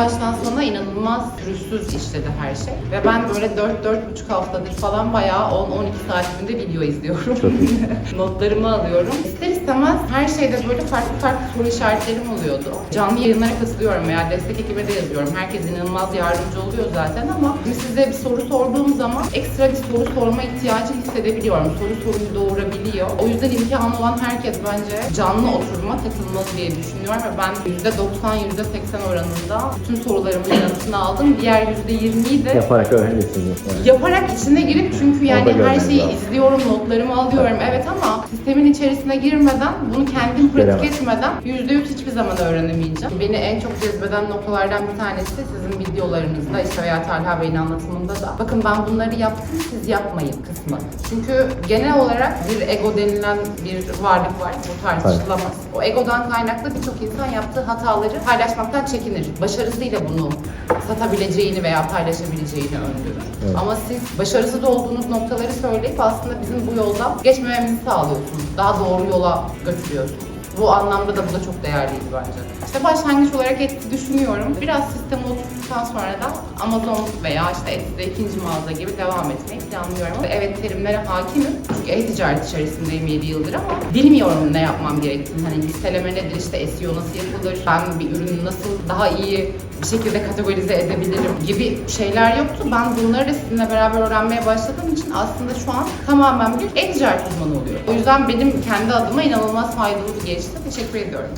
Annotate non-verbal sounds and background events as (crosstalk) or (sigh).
baştan sona inanılmaz pürüzsüz işledi her şey. Ve ben böyle 4-4,5 haftadır falan bayağı 10-12 saatinde video izliyorum. Çok iyi. (laughs) Notlarımı alıyorum. İster istemez her şeyde böyle farklı farklı soru işaretlerim oluyordu. Canlı yayınlara katılıyorum veya destek ekibe de yazıyorum. Herkes inanılmaz yardımcı oluyor zaten ama size bir soru sorduğum zaman ekstra bir soru sorma ihtiyacı hissedebiliyorum. Soru soruyu doğurabiliyor. O yüzden imkanı olan herkes bence canlı oturuma katılmalı diye düşünüyorum ve ben %90-%80 oranında bütün sorularımın yanıtını aldım. Diğer %20'yi de Yaparak öğrenirsiniz. Yani. Yaparak içine girip çünkü yani her şeyi lazım. izliyorum, notlarımı alıyorum evet ama sistemin içerisine girmeden, bunu kendim pratik etmeden %100 hiçbir zaman öğrenemeyeceğim. Beni en çok cezbeden noktalardan bir tanesi sizin videolarınızda işte veya Talha Bey'in anlatımında da bakın ben bunları yaptım siz yapmayın kısmı. Çünkü genel olarak bir ego denilen bir varlık var. Bu tartışılamaz. O egodan kaynaklı birçok insan yaptığı hataları paylaşmaktan çekinir. Başarısıyla bunu satabileceğini veya paylaşabileceğini öngörür. Evet. Ama siz başarısız olduğunuz noktaları söyleyip aslında bizim bu yoldan geçmememizi sağlıyorsunuz. Daha doğru yola götürüyorsunuz. Bu anlamda da bu da çok değerliydi bence. İşte başlangıç olarak Etsy düşünüyorum. Biraz sistemi oturttuktan sonra da Amazon veya işte Etsy'de ikinci mağaza gibi devam etmeyi planlıyorum. Evet terimlere hakimim. Çünkü e-ticaret içerisindeyim 7 yıldır ama bilmiyorum ne yapmam gerektiğini. Hani listeleme nedir, işte SEO nasıl yapılır, ben bir ürünü nasıl daha iyi bir şekilde kategorize edebilirim gibi şeyler yoktu. Ben bunları sizinle beraber öğrenmeye başladığım için aslında şu an tamamen bir e-ticaret uzmanı oluyorum. O yüzden benim kendi adıma inanılmaz faydalı bir gelişti. Teşekkür ediyorum.